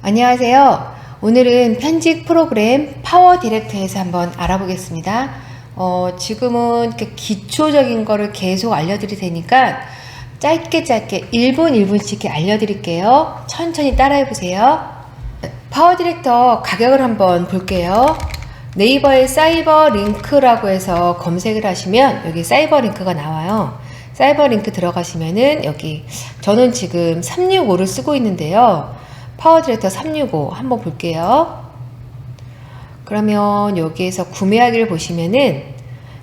안녕하세요. 오늘은 편집 프로그램 파워 디렉터에서 한번 알아보겠습니다. 어, 지금은 이렇게 기초적인 거를 계속 알려드릴 테니까 짧게 짧게 1분 1분씩 이렇게 알려드릴게요. 천천히 따라해 보세요. 파워 디렉터 가격을 한번 볼게요. 네이버에 사이버 링크라고 해서 검색을 하시면 여기 사이버 링크가 나와요. 사이버 링크 들어가시면은 여기 저는 지금 365를 쓰고 있는데요. 파워 디렉터 365 한번 볼게요. 그러면 여기에서 구매하기를 보시면은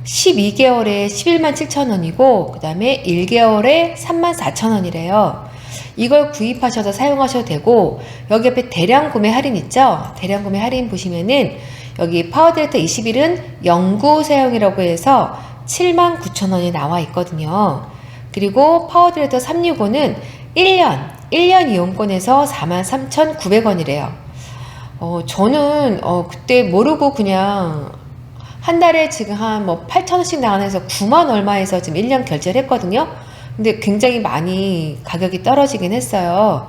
12개월에 11만 7천 원이고 그 다음에 1개월에 3만 4천 원이래요. 이걸 구입하셔서 사용하셔도 되고 여기 옆에 대량 구매 할인 있죠? 대량 구매 할인 보시면은 여기 파워 디렉터 21은 영구 사용이라고 해서 7만 9천 원이 나와 있거든요. 그리고 파워 디렉터 365는 1년 1년 이용권에서 43,900원이래요. 어, 저는 어, 그때 모르고 그냥 한 달에 지금 한 뭐 8,000원씩 나가면서 9만 얼마에서 지금 1년 결제를 했거든요. 근데 굉장히 많이 가격이 떨어지긴 했어요.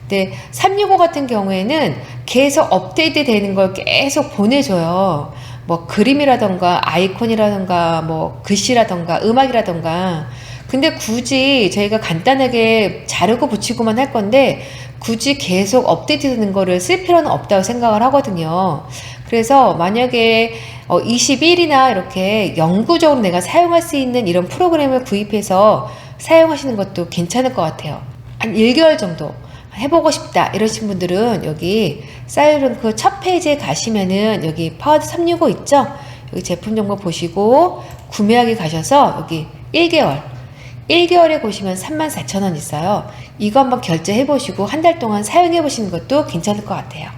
근데 365 같은 경우에는 계속 업데이트 되는 걸 계속 보내줘요. 뭐 그림이라던가 아이콘이라던가 뭐 글씨라던가 음악이라던가 근데 굳이 저희가 간단하게 자르고 붙이고만 할 건데 굳이 계속 업데이트 되는 거를 쓸 필요는 없다고 생각을 하거든요. 그래서 만약에 20일이나 이렇게 영구적으로 내가 사용할 수 있는 이런 프로그램을 구입해서 사용하시는 것도 괜찮을 것 같아요. 한 1개월 정도 해보고 싶다 이러신 분들은 여기 사이런크 첫 페이지에 가시면은 여기 파워드 365 있죠? 여기 제품 정보 보시고 구매하기 가셔서 여기 1개월 1개월에 보시면 34,000원 있어요. 이거 한번 결제해 보시고 한 달 동안 사용해 보시는 것도 괜찮을 것 같아요.